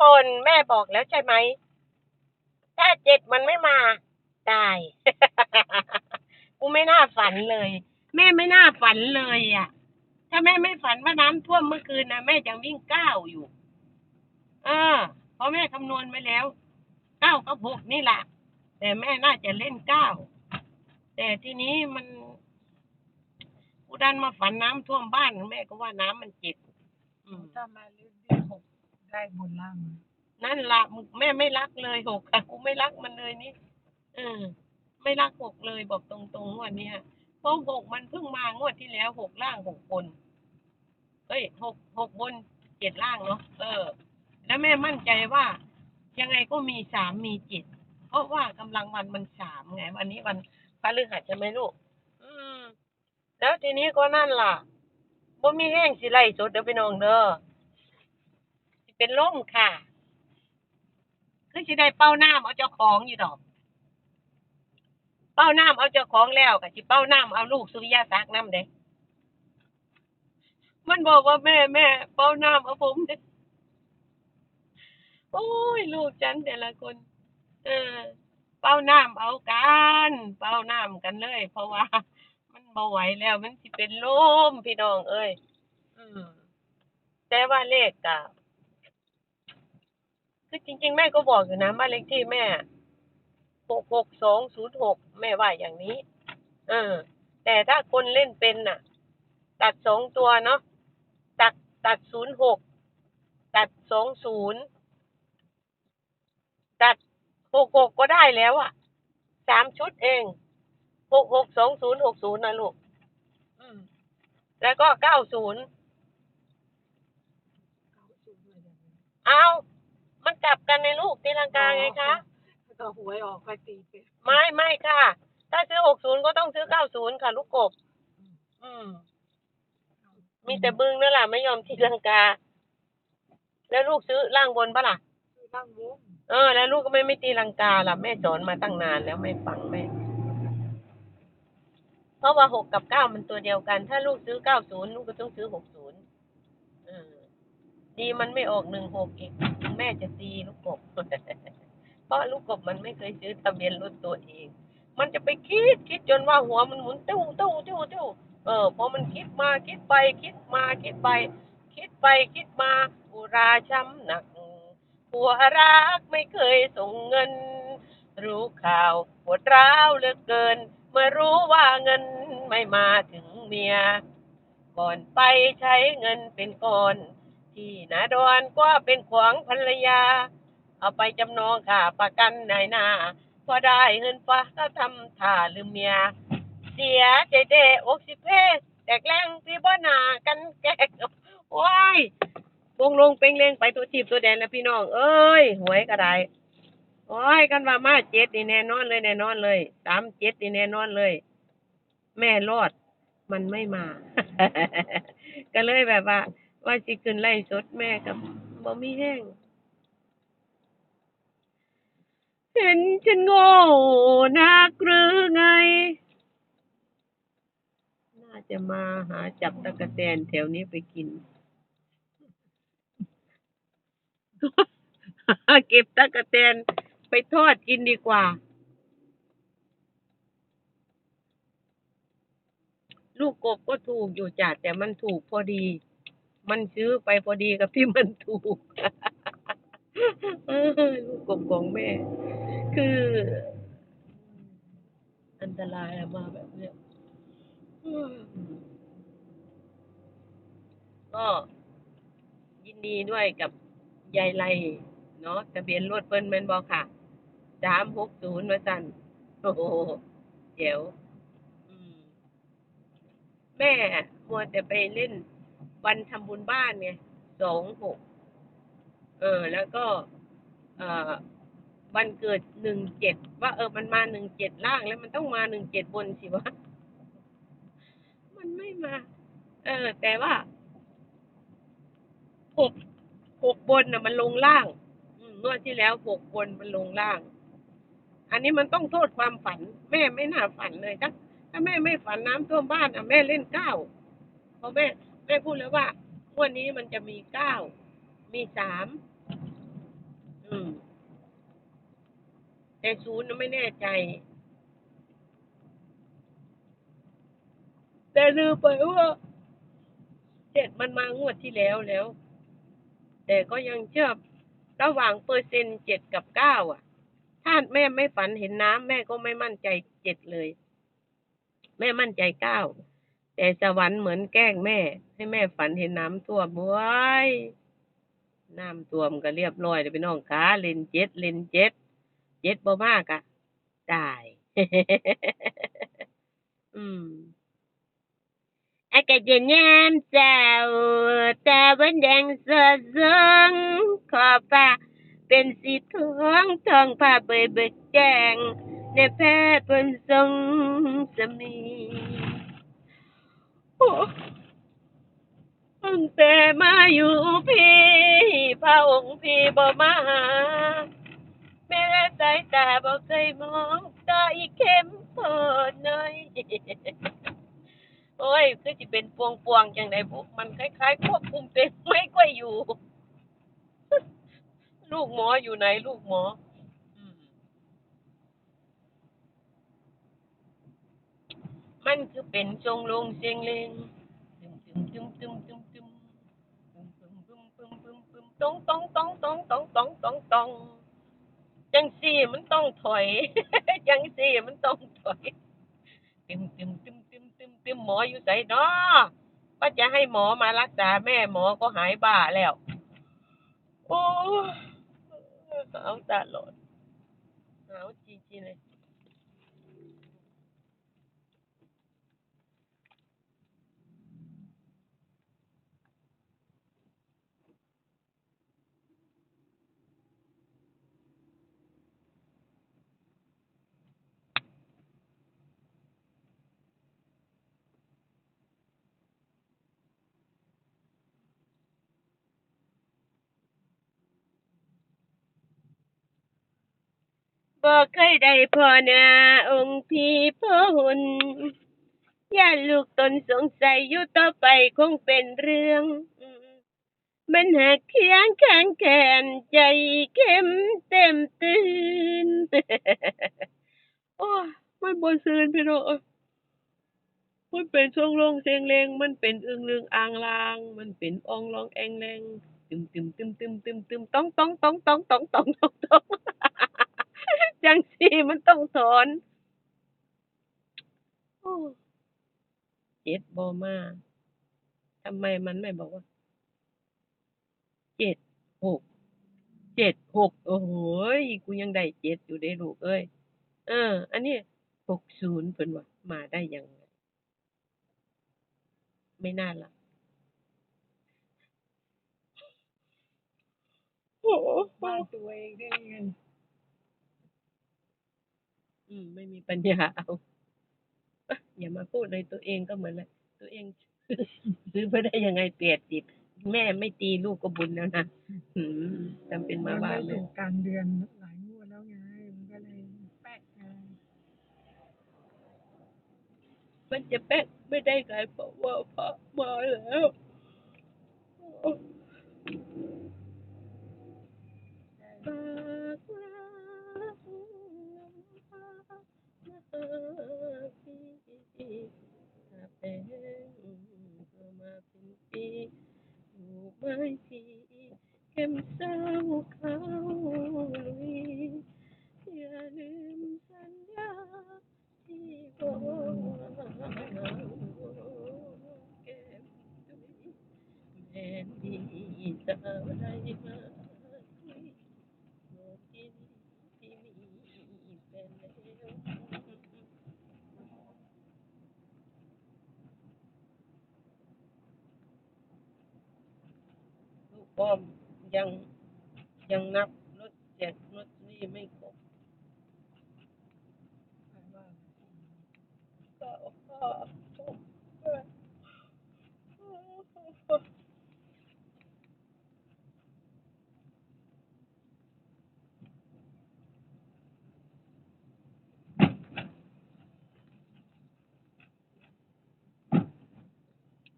คนแม่บอกแล้วใช่ไหม ถ้าเจ็ดมันไม่มาตายกูไม่น่าฝันเลย แม่ไม่น่าฝันเลยอะ ถ้าแม่ไม่ฝันว่าน้ำท่วมเมื่อคืนนะแม่ยังวิ่งเก้าวอยู่เออเพราะแม่คำนวณไว้แล้วเก้ากับหกนี่แหละแต่แม่น่าจะเล่นเก้าแต่ทีนี้มันกูดันมาฝันน้ำท่วมบ้านแม่ก็ว่าน้ำมันเจ็บอืมถ้ามาเล่นหก ได้บนล่างนะนั่นละมึงแม่ไม่รักเลยหกอะกูไม่รักมันเลยนี่เออ ไม่รักหกเลยบอกตรงๆงวันนี้ยเพราะหกมันเพิ่งมางวดที่แล้วหกล่างหกบนเอ้ยหกหกบนเจ็ดล่างเนาะเออ แล้วแม่มั่นใจว่า ยังไงก็มีสามมีเจ็ดเพราะว่ากำลังวันมันสามไงวันนี้วันพฤหัสใช่ไหมลูก อืม แล้วทีนี้ก็นั่นล่ะบ่มีแห้งสิไล่สดเด้อพี่น้องเด้อ เป็นล่มค่ะ คือสิได้เป้าน้ำเอาเจ้าของอยู่ดอก เป้าน้ำเอาเจ้าของแล้วก็สิเป้าน้ำเอาลูกสุริยาศักดิ์น้ำเด้มันบอกว่าแม่แม่เป้าน้ำเอาผมเด้โอ้ยลูกฉันแต่ละคน เออ เป้าน้ำเอากันเป้าน้ำกันเลย เพราะว่า มันบ่ไหวแล้วมันสิเป็นลมพี่น้องเอ้ย อืมแต่ว่าเลขอะ คือจริง ๆ แม่ก็บอกอยู่นะบ้านเลขที่แม่หกหกสองศูนย์หกแม่ว่าอย่างนี้ เออ แต่ถ้าคนเล่นเป็นน่ะ ตัดสองตัวเนาะตัดตัดศูนย์หกตัดสองศูนย์ตัดหกหกก็ได้แล้วอะสามชุดเองหกหกสองศูนย์หกศูนย์นะลูกแล้วก็เก้าศูนย์เก้าศูนย์เลยอย่างนี้เอามัน กลับกันในลูกตีลังกาไงคะแล้วก็หวยออกไปตีเป็นไม่ไม่ค่ะ ถ้าซื้อหกศูนย์ก็ต้องซื้อเก้าศูนย์ค่ะ ลูกกบ อืม มีแต่บึงนั่นแหละไม่ยอมตีลังกา แล้วลูกซื้อล่างบนปะล่ะคือนั่งวงเออ แล้วลูกก็ไม่ไม่ตีลังกาล่ะแม่สอนมาตั้งนานแล้วไม่ฟังแม่เพราะว่าหกกับเก้ามันตัวเดียวกัน ถ้าลูกซื้อเก้าศูนย์ลูกก็ต้องซื้อหกศูนย์เออดีมันไม่ออกหนึ่งหกอีก แม่จะตีลูกกบ เพราะลูกกบมันไม่เคยซื้อทะเบียนรถตัวเอง มันจะไปคิดคิดจนว่าหัวมันหมุนตู้ตู้ตู้ตู้เออพอมันคิดมาคิดไปคิดมาคิดไป คิดไปคิดมาอุราช้ำหนักผัวรักไม่เคยส่งเงิน รู้ข่าวปวดร้าวเหลือเกิน เมื่อรู้ว่าเงินไม่มาถึงเมีย ก่อนไปใช้เงินเป็นก่อน ที่นาดอนก็เป็นขวางภรรยา เอาไปจำนองค่าประกันนายนาพอได้เงินฟ้าก็ทำท่าลืมเมีย เสียใจเดอกสิเพศแตกแรงที่บ่หนากันแกกว้ยวงลงเป่งเลงไปตัวจีบตัวแดนแล้วพี่น้อง เอ้ยหวยก็ได้โอ้ยกันว่ามาเจ็ดนี่แน่นอนเลยแน่นอนเลยสามเจ็ดนี่แน่นอนเลย แม่รอดมันไม่มา ก็เลยแบบว่า ว่าสิขึ้นไล่สดแม่กับบ่มีแห้งเห็นฉันโง่นักหรือไง น่าจะมาหาจับตะกะแตนแถวนี้ไปกิน เก็บตะกะแตนไปทอดกินดีกว่า ลูกกบก็ถูกอยู่จ้ะแต่มันถูกพอดี มันซื้อไปพอดีกับที่มันถูกลูกกบของแม่ คือ อันตรายอะมาแบบเนี้ยก็ยินดีด้วยกับยายไลเนาะทะเบียนรถเปิ้นแมนบ่ค่ะสามหกศูนย์มาสั่นโอ้โหเจ๋วแม่มัวแต่ไปเล่น วันทำบุญบ้านไงสองหกเออ แล้วก็ เอ่อวันเกิดหนึ่งเจ็ดว่าเออมันมาหนึ่งเจ็ดล่างแล้วมันต้องมาหนึ่งเจ็ดบนสิวะมันไม่มา เออ แต่ว่าหกหกบนน่ะมันลงล่างอืมงวดที่แล้วหกบนมันลงล่าง อันนี้มันต้องโทษความฝัน แม่ไม่น่าฝันเลยถ้าถ้าแม่ไม่ฝันน้ำท่วมบ้านอะแม่เล่นเก้าเพราะแม่ แม่พูดแล้วว่างวันนี้มันจะมีเก้า มีสาม อืม แต่ศูนย์น่ะไม่แน่ใจ แต่ลืมไปว่าเจ็ดมันมางวดที่แล้วแล้ว แต่ก็ยังเชื่อระหว่างเปอร์เซ็นต์เจ็ดกับเก้าอะ ถ้าแม่ไม่ฝันเห็นน้ำแม่ก็ไม่มั่นใจเจ็ดเลย แม่มั่นใจเก้า แต่สวรรค์เหมือนแกล้งแม่ ให้แม่ฝันเห็นน้ำท่วมเว้ยน้ำท่วมก็เรียบร้อยเลยพี่น้องขาเล่นเจ็ดเล่นเจ็ดเจ็ดบ่มากอะตายอืมอากาศเย็นยามเช้าตาวันแดงสดสงขอบฟ้าเป็นสีทองทองผ้าเบยเบิกแจงในแพร่บนทรงสมี ตั้งแต่มาอยู่พี่พระองค์พี่บ่มาหาแม่สายตาบ่เคยมองตาอีเข้มพดหน่อยโอ้ยคือสิเป็นพวงพวงๆจังไดบุมันคล้ายๆควบคุมตัวเองไม่ค่อยอยู่ ลูกหมออยู่ไหนลูกหมอ มันคือเป็นทรงลงเสียงเลงตึมตึมตึมตึมตึมตึมตึมตึมตึมตึมตึมตึมตองตองตองตองตองตองตองตองจังสี่มันต้องถอยจังสี่มันต้องถอยตึมตึมตึมตึมตึมตึมหมออยู่ไสเนาะว่าจะให้หมอมารักษาแม่หมอก็หายบ้าแล้ว โอ้ยหาวตลอดหาจริงๆเลย บอกเคยได้พ่อหน้าองค์พี่พ่อหุนย่าลูกตนสงสัยอยู่ต่อไปคงเป็นเรื่อง มันหักเคียงข้งแขนใจเข้มเต็มตื่นโอ้ไม่นบนซืนพี่น้องมันเป็นช่วงลงเสียงเลงมันเป็นอึงเรืองอ่างลาง มันเป็นอองลองแองแรงตึมตึมตึมตึมตึมตึมต้องต้องต้องต้องต้องต้องต้อง จังสีมันต้องสอนโอ้เจ็ดบอมาทำไมมันไม่บอกว่าเจ็ดหกเจ็ดหกโอ้โหยกูยังได้เจ็ดอยู่ได้ลูกเอ้ยเออ อันนี้หกศูนย์เพิ่นว่ามาได้ยังไงไม่น่าละโอ้โหบ้านตัวเองได้เงิน อืม ไม่มีปัญญาเอาเอ้ยอย่ามาพูดเลยตัวเองก็เหมือนเลยตัวเองซื้อไปได้ยังไงเปียดจิบแม่ไม่ตีลูกก็บุญแล้วนะอืมจำเป็นมามันว่าได้เลอยยู่กลางเดือนหลายงวดแล้วไง มันก็เลยแป๊กไงมันจะแป๊กไม่ได้ไงเพราะว่าพระมาแล้ว เป็นก็มาเป็นปีอยู่ไม่พี่เข้มเศร้าเขาลุยอย่าลืมสัญญาที่บอกแก้มตุยแม่ดีสาวใดมาคุยบอกที่ที่มีแฟนแล้ว กป้อมยังยังนับรถแจกรถนี่ไม่ครบก็ก็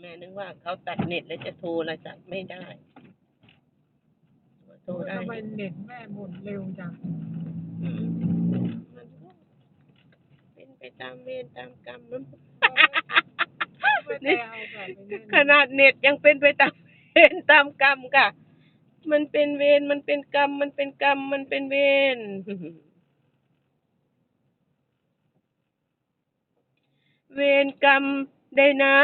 แม่นึกว่าเขาตัดเน็ตแล้วจะโทรโทรศัพท์ไม่ได้ ตได้ ทำไมเน็ตแม่หมดเร็วจัง มันก็เป็นไปตามเวรตามกรรมมันไม่ได้เอาแบบไอ้ขนาดเน็ตยังเป็นไปตามเวรตามกรรมค่ะ มันเป็นเวรมันเป็นกรรม มันเป็นกรรม มันเป็นเวร เวรกรรมได้นะ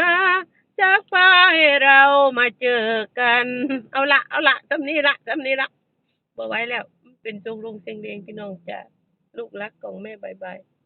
จากฟ้าให้เรามาเจอกัน เอาละเอาละทำนี้ละทำนี้ละ บ่ไหว้แล้วเป็นทรงลงเสียงเดงพี่น้องจ้ะลูกรักของแม่บายบาย